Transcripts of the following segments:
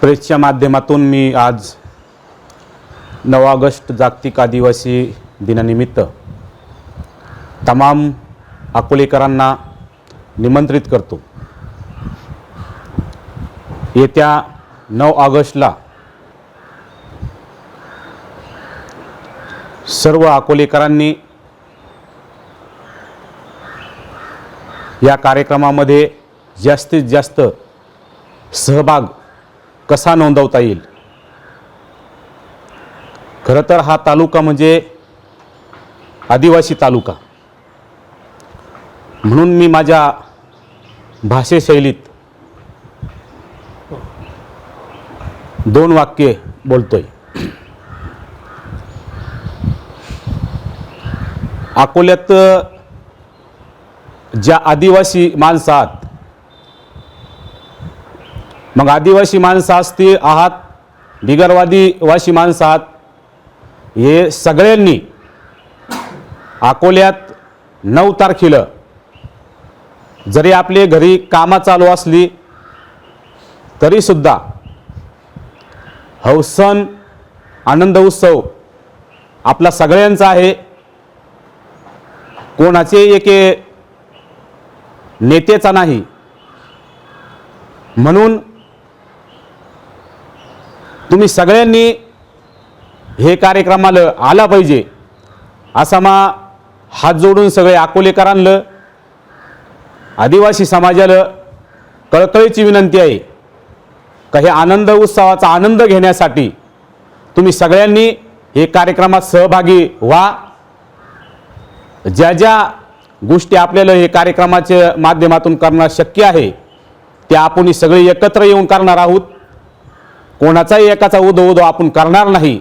प्रेसच्या माध्यमातून मी आज नऊ ऑगस्ट जागतिक आदिवासी दिनानिमित्त तमाम अकोलेकरांना निमंत्रित करतो. येत्या नऊ ऑगस्टला सर्व अकोलेकरांनी या कार्यक्रमामध्ये जास्तीत जास्त सहभाग कसा नोंदवता येईल? खरं तर हा तालुका म्हणजे आदिवासी तालुका. म्हणून मी माझ्या भाषेशैलीत दोन वाक्ये बोलतोय. अकोल्यात ज्या आदिवासी माणसं आहात मग आदिवासी माणसं असतील आहात बिगरवादीवासी माणसं आहात हे सगळ्यांनी अकोल्यात नऊ तारखेला जरी आपले घरी कामं चालू असली तरीसुद्धा हौसन आनंद उत्सव आपला सगळ्यांचा आहे. कोणाचे एके नेतेचा नाही. म्हणून तुम्ही सगळ्यांनी हे कार्यक्रमाला आला पाहिजे. असा मा हात जोडून सगळे अकोलेकरांलं आदिवासी समाजाला कळकळीची विनंती आहे का हे आनंद उत्सवाचा आनंद घेण्यासाठी तुम्ही सगळ्यांनी हे कार्यक्रमात सहभागी व्हा. ज्या ज्या गोष्टी आपल्याला हे कार्यक्रमाच्या माध्यमातून करणं शक्य आहे त्या आपण सगळे एकत्र येऊन करणार आहोत. कोणाचाही एकाचा उदो उदो आपण करणार नाही.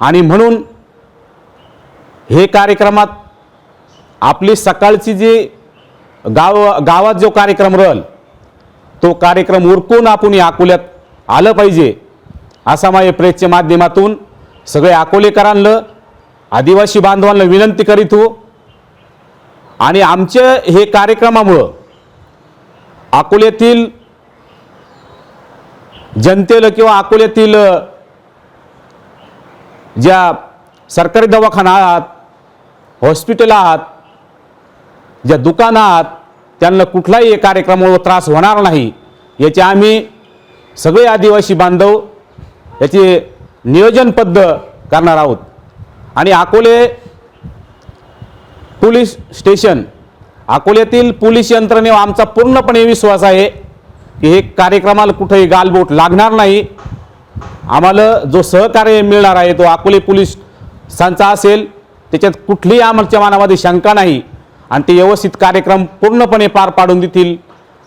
आणि म्हणून हे कार्यक्रमात आपली सकाळची जी गाव गावात जो कार्यक्रम राहील तो कार्यक्रम उरकून आपण या अकोल्यात आलं पाहिजे असा माझ्या प्रेसच्या माध्यमातून सगळे अकोलेकरांना आदिवासी बांधवांना विनंती करीत हो. आणि आमच्या हे कार्यक्रमामुळं अकोल्यातील जनतेला किंवा अकोल्यातील ज्या सरकारी दवाखाना आहात हॉस्पिटल आहात ज्या दुकानं आहात त्यांना कुठलाही कार्यक्रमामुळे त्रास होणार नाही. याचे आम्ही सगळे आदिवासी बांधव याचे नियोजनबद्ध करणार आहोत. आणि अकोले पोलीस स्टेशन अकोल्यातील पोलीस यंत्रणेवर आमचा पूर्णपणे विश्वास आहे. की हे कार्यक्रमाला कुठेही गालबोट लागणार नाही. आम्हाला जो सहकार्य मिळणार आहे तो अकोले पोलिसांचा असेल त्याच्यात कुठलीही आमच्या मनामध्ये शंका नाही. आणि ते व्यवस्थित कार्यक्रम पूर्णपणे पार पाडून देतील.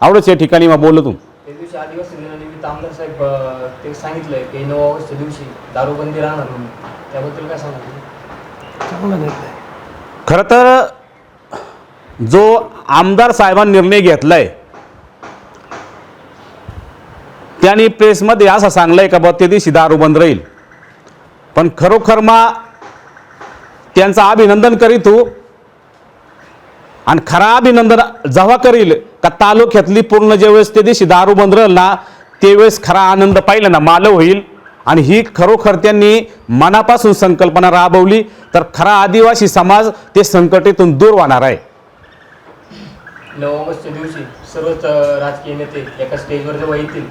आवडच या ठिकाणी मग बोलतो त्या दिवशी आदिवासी दिनानिमित्त आमदार साहेब अं, ते सांगितलंय की नऊ ऑगस्टच्या दिवशी दारूबंदी राहणार म्हणून. त्याबद्दल काय सांगा चांगला निर्णय. खरं तर जो आमदार साहेबांनी निर्णय घेतलाय त्यांनी प्रेसमध्ये असं सांगलंय का बा ते दिवशी दारू बंद राहील. पण खरोखर मा त्यांचं अभिनंदन करीत हो आणि खरा अभिनंदन जेव्हा करील का तालुक्यातली पूर्ण ज्यावेळेस ते दिवशी दारू बंद राहील ना त्यावेळेस खरा आनंद पाहिला ना मालव होईल. आणि ही खरोखर त्यांनी मनापासून संकल्पना राबवली तर खरा आदिवासी समाज ते संकटातून दूर होणार आहे. नऊ ऑगस्टच्या दिवशी सर्वच राजकीय नेते एका स्टेजवर जेव्हा येतील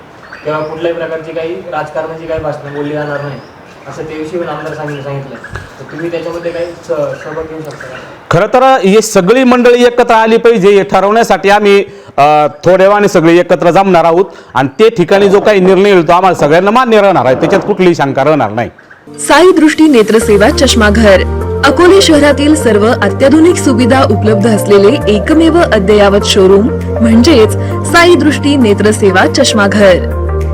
तेव्हा कुठल्याही प्रकारची काही राजकारणाची काही भाषणं बोलली जाणार नाही. असं त्याविषयी पण आमदार सांगितलं सांगितलं. तर तुम्ही त्याच्यामध्ये काही स- सहभाग घेऊ शकता का? खरं तर ही सगळी मंडळी एकत्र आली पाहिजे हे ठरवण्यासाठी आम्ही अ, थोड्या वेळाने सगळे एकत्र जमणार आहोत. आणि ते ठिकाणी जो काही निर्णय येईल तो आम्हाला सगळ्यांना मान्य राहणार आहे. त्याच्यात कुठलीही शंका राहणार नाही. साई दृष्टी नेत्रसेवा चष्माघर. अकोले शहरातील सर्व अत्याधुनिक सुविधा उपलब्ध असलेले एकमेव अद्ययावत शोरूम म्हणजेच साई दृष्टी नेत्रसेवा चष्माघर.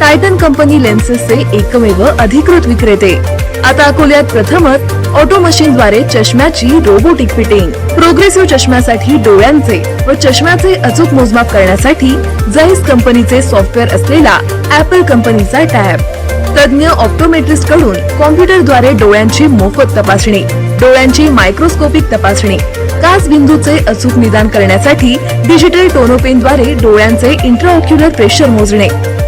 टायटन कंपनी लेन्सेसचे एकमेव अधिकृत विक्रेते. आता अकोल्यात प्रथमच ऑटो मशीनद्वारे चष्म्याची रोबोटिक फिटिंग. प्रोग्रेसिव्ह चष्म्यासाठी डोळ्यांचे व चष्म्याचे अचूक मोजमाप करण्यासाठी जैस कंपनीचे सॉफ्टवेअर असलेला ऍपल कंपनीचा टॅब. तज्ञ ऑप्टोमेट्रिस्टकडून कॉम्प्युटरद्वारे डोळ्यांची मोफत तपासणी डोळ्यांची मायक्रोस्कोपिक तपासणी काच बिंदूचे अचूक निदान करण्यासाठी डिजिटल टोनोपेनद्वारे डोळ्यांचे इंट्राऑक्युलर प्रेशर मोजणे